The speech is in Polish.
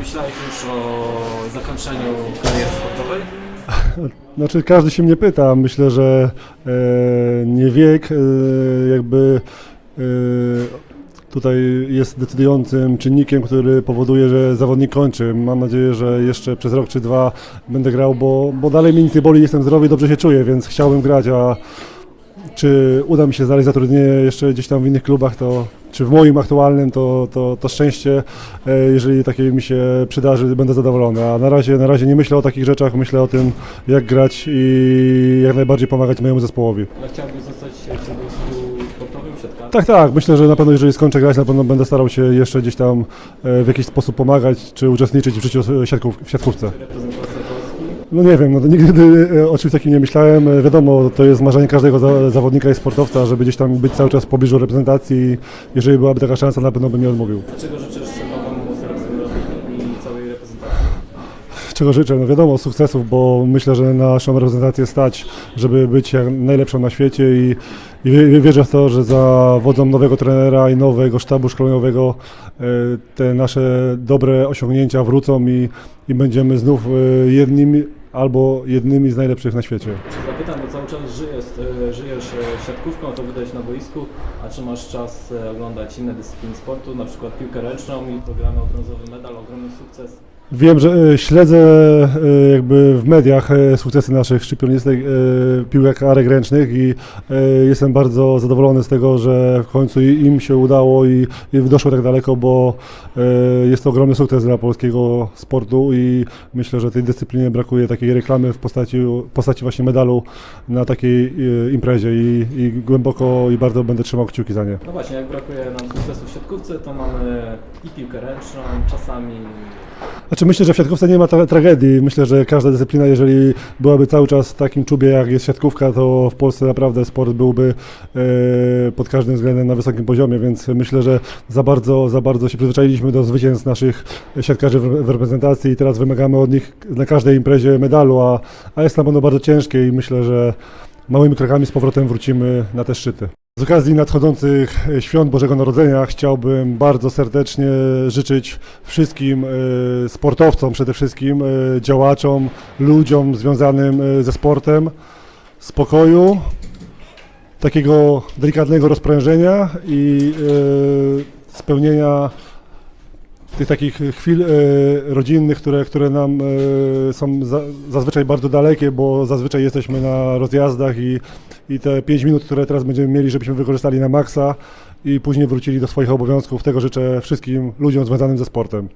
myślałeś już o zakończeniu kariery sportowej? Znaczy każdy się mnie pyta, myślę, że e, nie wiek e, jakby e, tutaj jest decydującym czynnikiem, który powoduje, że zawodnik kończy. Mam nadzieję, że jeszcze przez rok czy dwa będę grał, bo, bo dalej mnie nic nie boli, jestem zdrowy i dobrze się czuję, więc chciałbym grać, a czy uda mi się znaleźć zatrudnienie jeszcze gdzieś tam w innych klubach, to czy w moim aktualnym, to, to, to szczęście, e, jeżeli takie mi się przydarzy, będę zadowolony. A na razie, na razie nie myślę o takich rzeczach, myślę o tym, jak grać i jak najbardziej pomagać mojemu zespołowi. Ale chciałbyś zostać sportowym, siatkarzem? Tak, tak, myślę, że na pewno jeżeli skończę grać, na pewno będę starał się jeszcze gdzieś tam e, w jakiś sposób pomagać, czy uczestniczyć w życiu e, siatków, w siatkówce. Reprezentacja? No nie wiem, no to nigdy e, o czymś takim nie myślałem. E, Wiadomo, to jest marzenie każdego za, zawodnika i sportowca, żeby gdzieś tam być cały czas w pobliżu reprezentacji. Jeżeli byłaby taka szansa, na pewno bym nie odmówił. Czego życzysz nowemu selekcjonerowi i całej reprezentacji? Czego życzę? No wiadomo, sukcesów, bo myślę, że naszą reprezentację stać, żeby być jak najlepszą na świecie i, i wie- wierzę w to, że za wodzą nowego trenera i nowego sztabu szkoleniowego e, te nasze dobre osiągnięcia wrócą i, i będziemy znów jednymi albo jednymi z najlepszych na świecie. Zapytam, bo cały czas żyjesz, e, żyjesz e, siatkówką, to widać na boisku, a czy masz czas e, oglądać inne dyscypliny sportu, na przykład piłkę ręczną i programy o brązowy medal, ogromny sukces? Wiem, że e, śledzę e, jakby w mediach e, sukcesy naszych szczypionistek e, piłkarek ręcznych i jestem bardzo zadowolony z tego, że w końcu im się udało i, i doszło tak daleko, bo jest to ogromny sukces dla polskiego sportu i myślę, że tej dyscyplinie brakuje takiej reklamy w postaci, postaci właśnie medalu na takiej imprezie i, i głęboko i bardzo będę trzymał kciuki za nie. No właśnie, jak brakuje nam sukcesu w siatkówce, to mamy i piłkę ręczną, czasami Znaczy myślę, że w siatkówce nie ma tra- tragedii. Myślę, że każda dyscyplina, jeżeli byłaby cały czas w takim czubie jak jest siatkówka, to w Polsce naprawdę sport byłby e, pod każdym względem na wysokim poziomie, więc myślę, że za bardzo, za bardzo się przyzwyczailiśmy do zwycięstw naszych siatkarzy w, w reprezentacji i teraz wymagamy od nich na każdej imprezie medalu, a, a jest na pewno bardzo ciężkie i myślę, że małymi krokami z powrotem wrócimy na te szczyty. Z okazji nadchodzących świąt Bożego Narodzenia chciałbym bardzo serdecznie życzyć wszystkim e, sportowcom, przede wszystkim e, działaczom, ludziom związanym e, ze sportem spokoju, takiego delikatnego rozprężenia i e, spełnienia tych takich chwil e, rodzinnych, które, które nam e, są za, zazwyczaj bardzo dalekie, bo zazwyczaj jesteśmy na rozjazdach i, i te 5 minut, które teraz będziemy mieli, żebyśmy wykorzystali na maksa i później wrócili do swoich obowiązków. Tego życzę wszystkim ludziom związanym ze sportem.